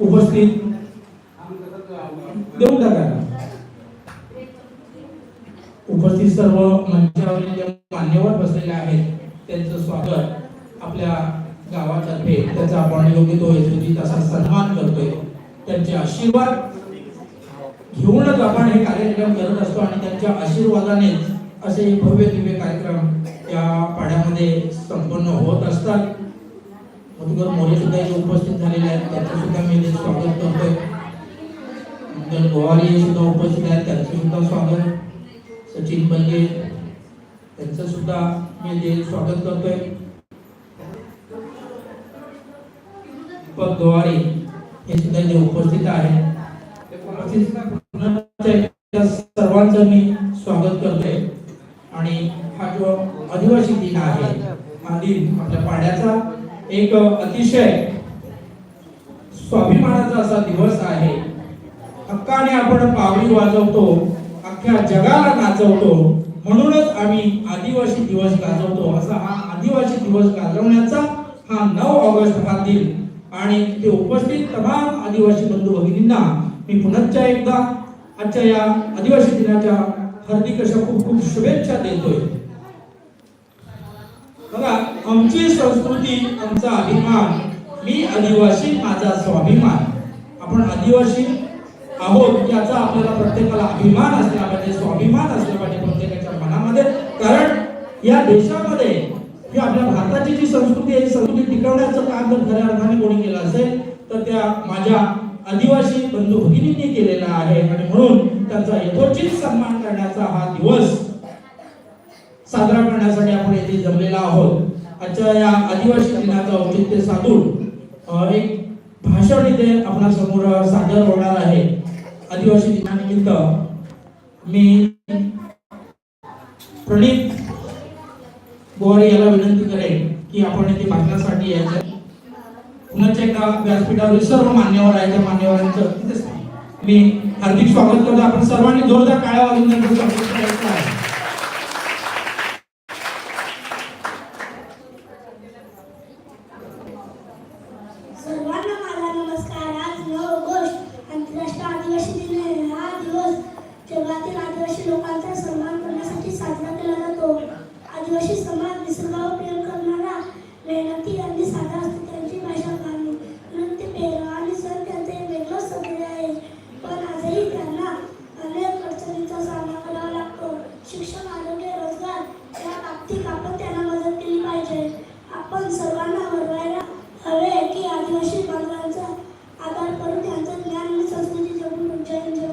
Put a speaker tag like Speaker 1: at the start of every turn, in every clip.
Speaker 1: उपस्थित देऊन टाका. उपस्थित सर्व मंचावरील जे मान्यवर बसलेले आहेत त्यांचं स्वागत आपल्या गावातर्फे. त्याचा आपण योग्य तो यशस्वी तसा सन्मान करतोय. त्यांचे आशीर्वाद घेऊनच आपण हे कार्यक्रम करत असतो आणि त्यांच्या आशीर्वादानेच असे भव्य दिव्य कार्यक्रम या पाड्यामध्ये संपन्न होत असतात. मधुकर मोरे सुद्धा इथे उपस्थित झालेले आहेत. त्यांचं सुद्धा मी स्वागत करतोय. मंगल गोवारी सुद्धा उपस्थित आहेत. त्यांचं सुद्धा स्वागत. सचिन बंगे त्यांचं सुद्धा मी ते स्वागत करतोय. दीपक गोवारी हे सुद्धा जे उपस्थित आहेत. सर्वांचं मी स्वागत करतोय. आणि हा जो आदिवासी दिन आहे हा दिन आपल्या पाण्याचा एक अतिशय स्वाभिमानाचा असा दिवस आहे. हक्काने आपण पावली वाजवतो अख्ख्या जगाला नाचवतो म्हणूनच आम्ही आदिवासी दिवस गाजवतो. असा हा आदिवासी दिवस गाजवण्याचा हा नऊ ऑगस्ट हा दिन. आणि ते उपस्थित तमाम आदिवासी बंधू भगिनींना मी पुनश्च एकदा आजच्या या आदिवासी दिनाच्या हार्दिक अशा खूप खूप शुभेच्छा देतोय. बघा आमची संस्कृती आमचा अभिमान मी आदिवासी माझा स्वाभिमान. आपण आदिवासी आहोत याचा आपल्याला प्रत्येकाला अभिमान असला पाहिजे स्वाभिमान असला पाहिजे प्रत्येकाच्या मनामध्ये. कारण या देशामध्ये ही आपल्या भारताची जी संस्कृती आहे संस्कृती टिकवण्याचं काम जर खऱ्या अर्थाने कोणी केलं असेल तर त्या माझ्या आदिवासी बंधू भगिनींनी केलेला आहे. आणि म्हणून त्यांचा यथोचित सन्मान करण्याचा हा दिवस साजरा करण्यासाठी आपण येथे जमलेला आहोत. आजच्या या आदिवासी दिनाचं औचित्य साधून एक भाषण इथे आपल्यासमोर सादर होणार आहे. आदिवासी दिनानिमित्त मी प्रणित गोवारी याला विनंती करेन की आपण येथे भाषणासाठी यायचं. पुन्हा एकदा व्यासपीठावरील सर्व मान्यवर आहे त्या मान्यवरांचं मी हार्दिक स्वागत करतो. आपण सर्वांनी जोरदार काळ्या वाजून त्यांचं स्वागत करायचं आहे
Speaker 2: सर्वांना माझा नमस्कार आज नऊ ऑगस्ट आंतरराष्ट्रीय आदिवासी दिन आहे हा दिवस जगातील आदिवासी लोकांचा सन्मान करण्यासाठी साजरा केला जातो आदिवासी समाज निसर्गावर प्रेम करणारा मेहनती आणि साधा असतो त्यांची भाषा गाणी नृत्य पेहराव आणि सण त्यांचे एक वेगळंच सौंदर्य आहे पण आजही त्यांना अनेक अडचणींचा सामना करावा लागतो शिक्षण आरोग्य रोजगार या बाबतीत आपण त्यांना मदत केली पाहिजे आपण सर्वांना वरवायला हवे की आदिवासी बांधवांचा आधार करून त्यांचं ज्ञान आणि संस्कृती जगून जय जय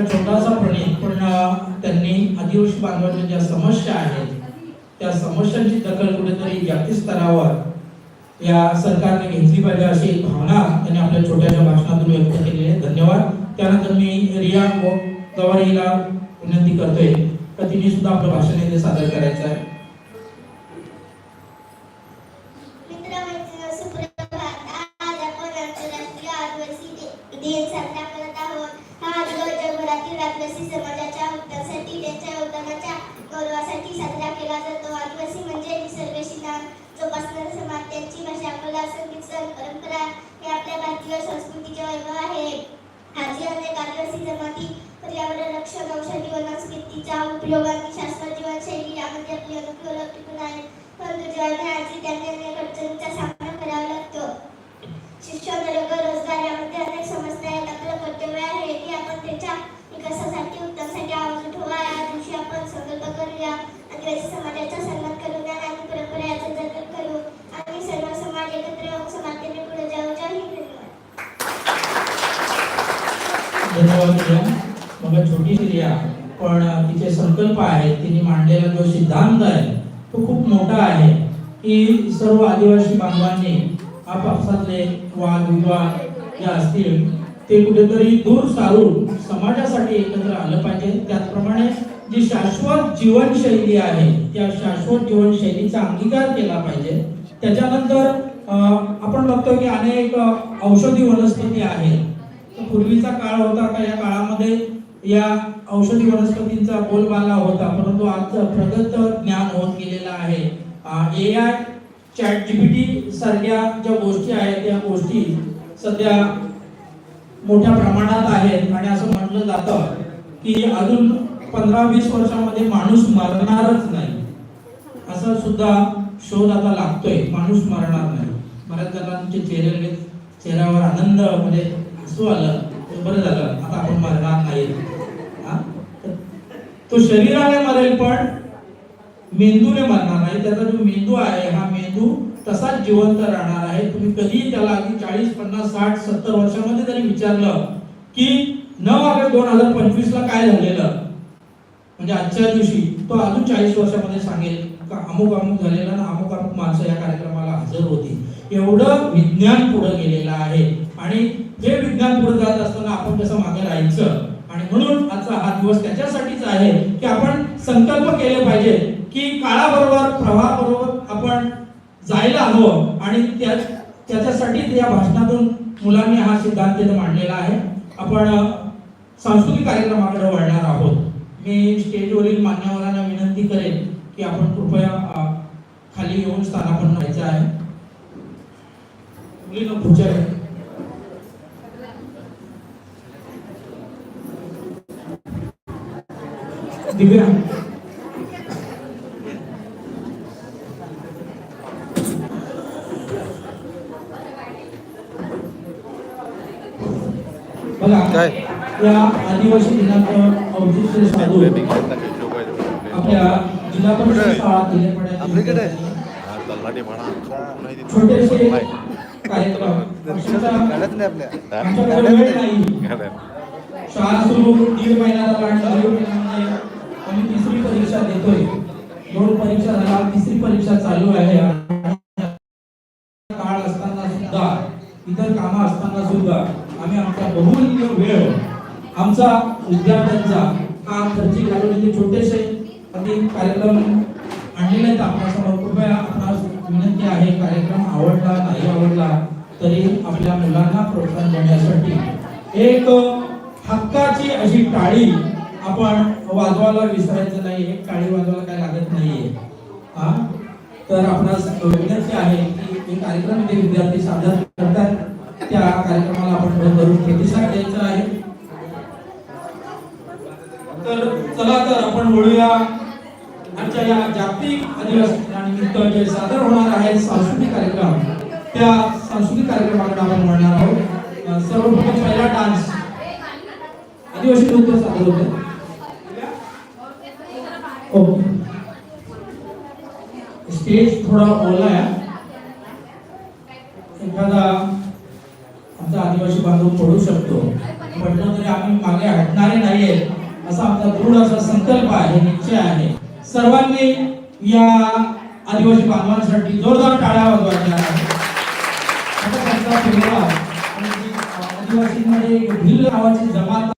Speaker 1: धन्यवाद छोटासा प्रणित पण त्यांनी आदिवासी बांधवांच्या ज्या समस्या आहेत त्या समस्यांची दखल कुठेतरी जागतिक स्तरावर या सरकारने घेतली पाहिजे अशी एक भावना त्यांनी आपल्या छोट्याशा भाषणातून व्यक्त केली आहे. धन्यवाद. त्यानंतर मी रिया गो- गवारीला विनंती करतोय तर तिने सुद्धा आपलं भाषण येथे सादर करायचं आहे.
Speaker 3: आदिवासी समाजाच्या उत्थानासाठी त्यांच्या योगदानाच्या गौरवासाठी साजरा केला जातो. आदिवासी म्हणजे निसर्गाशी नाम. जोपासणारा समाज त्यांची भाषा कला संगीत सण परंपरा हे आपल्या भारतीय संस्कृतीचे वैभव आहे. आजी अनेक आदिवासी जमाती पर्यावरण रक्षण औषधी वनस्पतीचा उपयोग आणि शाश्वत जीवनशैली यामध्ये आपली अनोखी ओळख टिकून आहे. परंतु जेव्हा आजी त्यांनी अनेक अडचणींचा सामना करावा लागतो. शिक्षण रोजगार यामध्ये अनेक समस्या आहेत आपलं कर्तव्य आहे की आपण त्यांच्या विकासासाठी उत्तमासाठी आवाज उठवा या दिवशी आपण संकल्प करूया आदिवासी समाजाचा सन्मान करू ज्ञान आणि परंपरा याचा जतन करू आणि सर्व समाज एकत्र येऊन समानतेने पुढे जाऊ जय हिंद धन्यवाद
Speaker 1: धन्यवाद तुला बघा छोटी स्त्री आहे पण तिचे संकल्प आहेत तिने मांडलेला जो सिद्धांत आहे तो खूप मोठा आहे की सर्व आदिवासी बांधवांनी आपापसातले वाद विवाद जे असतील ते कुठेतरी दूर सारून समाजासाठी एकत्र आलं पाहिजे. त्याचप्रमाणे जी शाश्वत जीवनशैली आहे त्या शाश्वत जीवनशैलीचा अंगीकार केला पाहिजे. त्याच्यानंतर आपण बघतो की अनेक औषधी वनस्पती आहेत पूर्वीचा काळ होता का? या काळामध्ये या औषधी वनस्पतींचा बोलबाला होता परंतु आज प्रगत ज्ञान होत गेलेलं आहे. ए आय चॅट जीपीटी सारख्या ज्या गोष्टी आहेत त्या गोष्टी सध्या मोठ्या प्रमाणात आहेत. आणि असं म्हटलं जातं की अजून पंधरा वीस वर्षामध्ये माणूस मरणारच नाही. असा सुद्धा शोध आता लागतोय माणूस मरणार नाही. बऱ्याच जणांचे चेहरे चेहऱ्यावर आनंद म्हणजे तू आलं बरं झालं. आता आपण मरणार नाही. तो शरीराने मरेल पण मेंदूने मरणार नाही. त्याचा जो मेंदू आहे हा मेंदू तसाच जिवंत राहणार आहे. तुम्ही कधी त्याला अगदी चाळीस पन्नास साठ सत्तर वर्षामध्ये जरी विचारलं की नऊ ऑगस्ट दोन हजार पंचवीस ला काय झालेलं? म्हणजे आजच्या दिवशी तो अजून चाळीस वर्षामध्ये सांगेल का अमुक अमुक झालेला ना अमुक अमुक माणसं या कार्यक्रमाला हजर होती. एवढं विज्ञान पुढे गेलेलं आहे. आणि हे विज्ञान पुढे जात असताना आपण कसं मागे राहायचं? आणि म्हणून आजचा हा दिवस त्याच्यासाठीच आहे की आपण संकल्प केले पाहिजे की काळाबरोबर प्रवाहाबरोबर आपण जायला हवं. आणि त्या त्याच्यासाठीच या भाषणातून मुलांनी हा सिद्धांत तिथे मांडलेला आहे. आपण सांस्कृतिक कार्यक्रमाकडे वळणार आहोत. मी स्टेजवरील मान्यवरांना विनंती करेन की आपण कृपया खाली येऊन स्थानापन्न व्हायचं आहे. मुलीनं पुढच्या दिव्या बघा
Speaker 4: काय?
Speaker 1: या आदिवासी दिनाचं औचित्य साधून आपल्या जिल्हा परिषद शाळा? दिलेपणाची छोटेसे
Speaker 4: नाही आपल्या.
Speaker 1: शाळा सुरू दीड महिना झाला आणि दीड महिन्यामध्ये आम्ही तिसरी परीक्षा देतोय. दोन परीक्षा झाला तिसरी परीक्षा चालू आहे. काळ असताना सुद्धा इतर कामं असताना सुद्धा आम्ही आमचा बहुमूल्य वेळ आमचा विद्यार्थ्यांचा हा खर्ची घालून इथे छोटेसे कार्यक्रम आणलेले आहेत आपल्यासमोर. कृपया आपणास विनंती आहे कार्यक्रम आवडला नाही आवडला तरी आपल्या मुलांना प्रोत्साहन देण्यासाठी एक हक्काची अशी टाळी आपण वाजवायला विसरायचं नाही एक टाळी वाजवायला काय लागत नाहीये. हा? तर आपणास विनंती आहे की हे कार्यक्रम जे विद्यार्थी सादर करतात. त्या कार्यक्रमाला आपण भरभरून प्रतिसाद द्यायचा आहे. तर चला तर आपण बोलूया आमच्या या जागतिक आदिवासी निमित्त जे सादर होणार आहे सांस्कृतिक कार्यक्रम त्या सांस्कृतिक कार्यक्रमाकडे आपण म्हणणार आहोत. सर्वप्रथम पहिला डान्स. आदिवासी नृत्य सादर होते ओके. स्टेज थोडा ओला आहे. एखादा आमचा आदिवासी बांधव पडू शकतो. पडलं तरी आम्ही मागे हटणारे नाहीये असा आमचा दृढ असा संकल्प आहे निश्चय आहे. सर्वांनी या आदिवासी बांधवांसाठी जोरदार टाळ्या वाजवायच्या आता त्यांचा आदिवासींमध्ये भिल्ल नावाची जमात